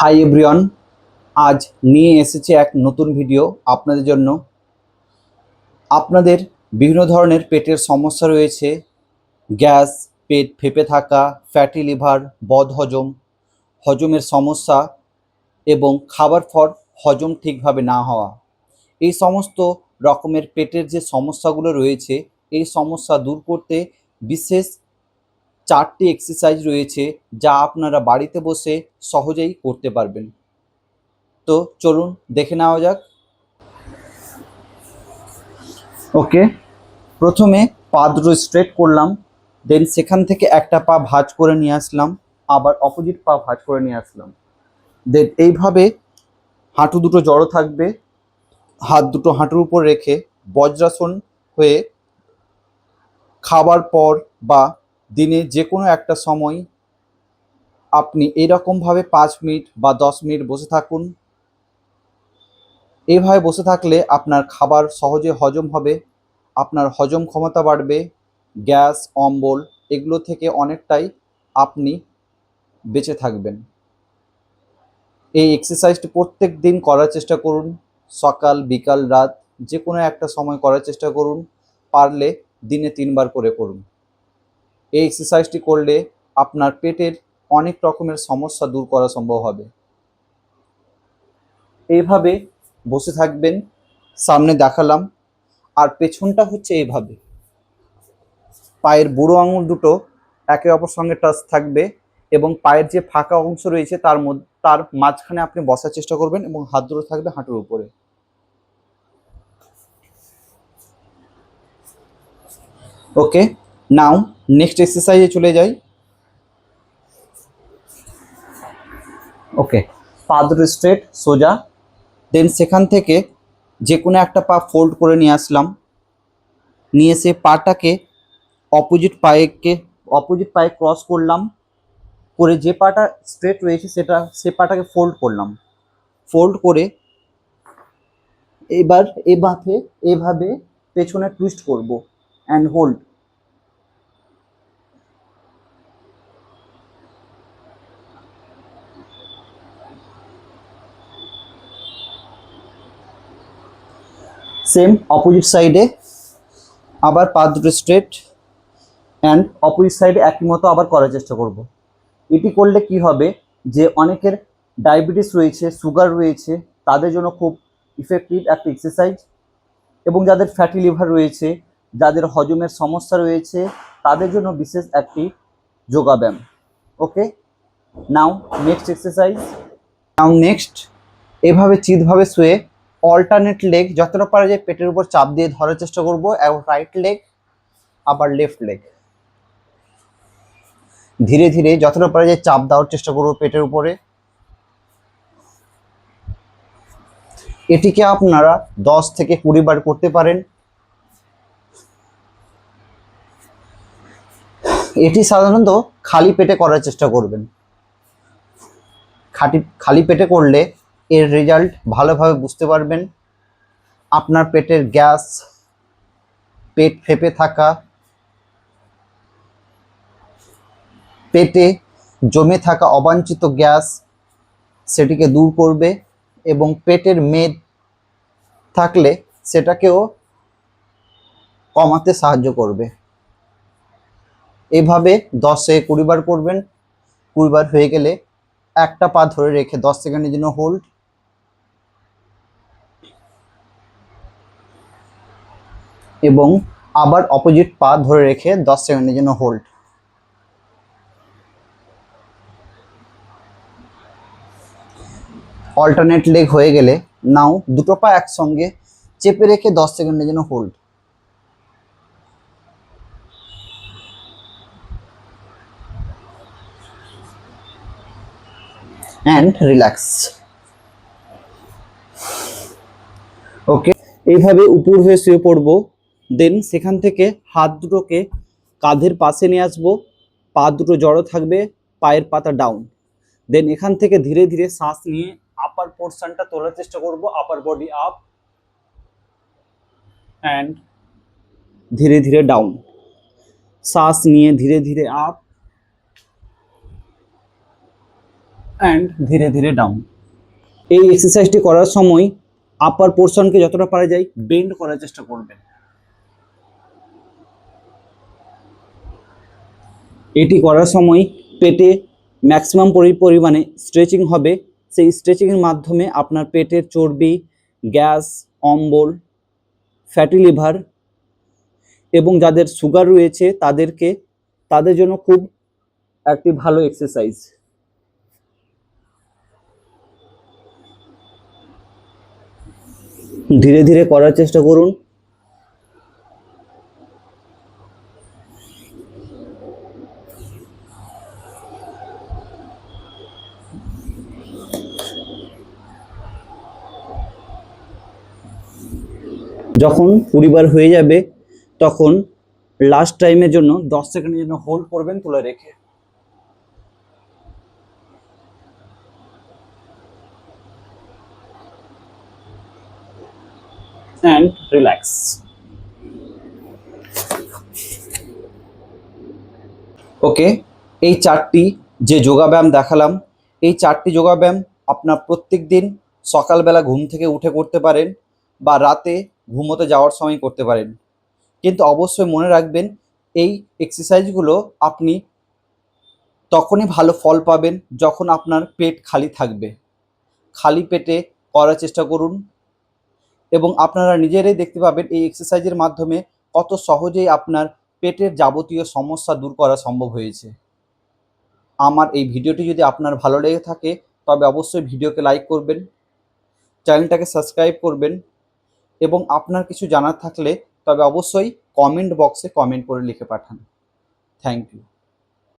Hi everyone, আজ নিয়ে এসেছি এক নতুন ভিডিও আপনাদের জন্য। আপনাদের বিভিন্ন ধরনের পেটের সমস্যা রয়েছে, গ্যাস, পেট ফেপে থাকা, ফ্যাটি লিভার, বদহজম, হজমের সমস্যা এবং খাবার পর হজম ঠিকভাবে না হওয়া। এই সমস্ত রকমের পেটের যে সমস্যাগুলো রয়েছে, এই সমস্যা দূর করতে বিশেষ চারটি এক্সারসাইজ রয়েছে যা আপনারা বাড়িতে বসে সহজেই করতে পারবেন। তো চলুন দেখে নেওয়া যাক। ওকে, প্রথমে পা দুটো স্ট্রেট করলাম দেন সেখান থেকে একটা পা ভাঁজ করে নিয়ে আসলাম, আবার অপোজিট পা ভাঁজ করে নিয়ে আসলাম। দেন এইভাবে হাঁটু দুটো জড়ো থাকবে, হাত দুটো হাঁটুর উপর রেখে বজ্রাসন হয়ে খাবার পর বা দিনে যে কোনো একটা সময় আপনি এরকমভাবে পাঁচ মিনিট বা দশ মিনিট বসে থাকুন। এইভাবে বসে থাকলে আপনার খাবার সহজে হজম হবে, আপনার হজম ক্ষমতা বাড়বে, গ্যাস, অম্বল এগুলো থেকে অনেকটাই আপনি বেঁচে থাকবেন। এই এক্সারসাইজটি প্রত্যেক দিন করার চেষ্টা করুন, সকাল, বিকাল, রাত যে কোনো একটা সময় করার চেষ্টা করুন, পারলে দিনে তিনবার করে করুন। এই এক্সারসাইজটি করলে আপনার পেটের অনেক রকমের সমস্যা দূর করা সম্ভব হবে। এইভাবে বসে থাকবেন, সামনে দেখালাম, আর পেছনটা হচ্ছে এইভাবে পায়ের বুড়ো আঙুল দুটো একে অপর সঙ্গে টাচ থাকবে এবং পায়ের যে ফাঁকা অংশ রয়েছে তার মধ্যে, তার মাঝখানে আপনি বসার চেষ্টা করবেন এবং হাত দুটো থাকবে হাঁটুর উপরে। ওকে নাও নেক্সট এক্সারসাইজে চলে যাই। ওকে পা দুটো স্ট্রেট সোজা। দেন সেখান থেকে যে কোনো একটা পা ফোল্ড করে নিয়ে আসলাম। নিয়ে এসে পাটাকে অপোজিট পায়েকে অপোজিট পায়ে ক্রস করলাম। করে যে পাটা স্ট্রেট রয়েছে সেটা, সে পাটাকে ফোল্ড করলাম। ফোল্ড করে এবার এভাবে এভাবে পেছনে টুইস্ট করব। অ্যান্ড হোল্ড সেম অপোজিট সাইডে আবার পা দুটো স্ট্রেট অ্যান্ড অপোজিট সাইডে একই মতো আবার করার চেষ্টা করব। এটি করলে কি হবে যে অনেকের ডায়াবেটিস রয়েছে সুগার রয়েছে, তাদের জন্য খুব ইফেক্টিভ একটা এক্সারসাইজ এবং যাদের ফ্যাটি লিভার রয়েছে, যাদের হজমের সমস্যা রয়েছে, তাদের জন্য বিশেষ একটি যোগাব্যায়াম। Okay now next exercise now next এভাবে চিতভাবে শুয়ে অল্টারনেট লেগ যতটা পারা যায় পেটের উপর চাপ দিয়ে ধরার চেষ্টা করব, এবং রাইট লেগ আবার লেফট লেগ ধীরে ধীরে যতটা পারা যায় চাপ দেওয়ার চেষ্টা করব পেটের উপরে। এটিকে আপনারা দশ থেকে কুড়ি বার করতে পারেন। এটি সাধারণত খালি পেটে করার চেষ্টা করবেন। খাটি খালি পেটে করলে এর রেজাল্ট ভালোভাবে বুঝতে পারবেন। আপনার পেটের গ্যাস, পেট ফেপে থাকা, পেটে জমে থাকা অবাঞ্ছিত গ্যাস সেটিকে দূর করবে এবং পেটের মেদ থাকলে সেটাকেও কমাতে সাহায্য করবে। এভাবে দশে কুড়ি বার করবেন। কুড়ি বার হয়ে গেলে একটা পা ধরে রেখে দশ সেকেন্ডের জন্য হোল্ড এবং আবার অপোজিট পা ধরে রেখে দশ সেকেন্ডের জন্য হোল্ড। অল্টারনেট লেগ হয়ে গেলে নাও দুটো পা একসঙ্গে চেপে রেখে দশ সেকেন্ডের জন্য হোল্ড। অ্যান্ড রিল্যাক্স ওকে এইভাবে উপর হয়ে শুয়ে পড়ব। দেন সেখান থেকে হাত দুটোকে কাঁধের পাশে নিয়ে আসব, পা দুটো জড়ো থাকবে, পায়ের পাতা ডাউন দেন এখান থেকে ধীরে ধীরে শ্বাস নিয়ে আপার পোর্শনটা তোলার চেষ্টা করব আপার বডি আপ অ্যান্ড ধীরে ধীরে ডাউন শ্বাস নিয়ে ধীরে ধীরে আপ অ্যান্ড ধীরে ধীরে ডাউন এই এক্সারসাইজটি করার সময় আপার পোর্শনকে যতটা পারা যায় বেন্ড করার চেষ্টা করবেন। এটি করার সময় পেটে ম্যাক্সিমাম পরিমাণে স্ট্রেচিং হবে। সেই স্ট্রেচিংয়ের মাধ্যমে আপনার পেটের চর্বি, গ্যাস, অম্বল ফ্যাটি লিভার এবং যাদের সুগার রয়েছে তাদেরকে, তাদের জন্য খুব একটি ভালো এক্সারসাইজ ধীরে ধীরে করার চেষ্টা করুন। যখন পরিবার হয়ে যাবে, তখন লাস্ট টাইমের জন্য দশ সেকেন্ডের জন্য হোল্ড করবেন, তুলে রেখে। অ্যান্ড রিল্যাক্স ওকে এই চারটি যে যোগাব্যায়াম দেখালাম, এই চারটি যোগাব্যায়াম আপনার প্রত্যেক দিন সকালবেলা ঘুম থেকে উঠে করতে পারেন বা রাতে ঘুমোতে যাওয়ার সময় করতে পারেন। কিন্তু অবশ্যই মনে রাখবেন, এই এক্সারসাইজগুলো আপনি তখনই ভালো ফল পাবেন যখন আপনার পেট খালি থাকবে। খালি পেটে করার চেষ্টা করুন এবং আপনারা নিজেরাই দেখতে পাবেন এই এক্সারসাইজের মাধ্যমে কত সহজেই আপনার পেটের যাবতীয় সমস্যা দূর করা সম্ভব হয়েছে। আমার এই ভিডিওটি যদি আপনার ভালো লেগে থাকে, তবে অবশ্যই ভিডিওকে লাইক করবেন চ্যানেলটাকে সাবস্ক্রাইব করবেন এবং আপনার কিছু জানার থাকলে তবে অবশ্যই কমেন্ট বক্সে কমেন্ট করে লিখে পাঠান। Thank you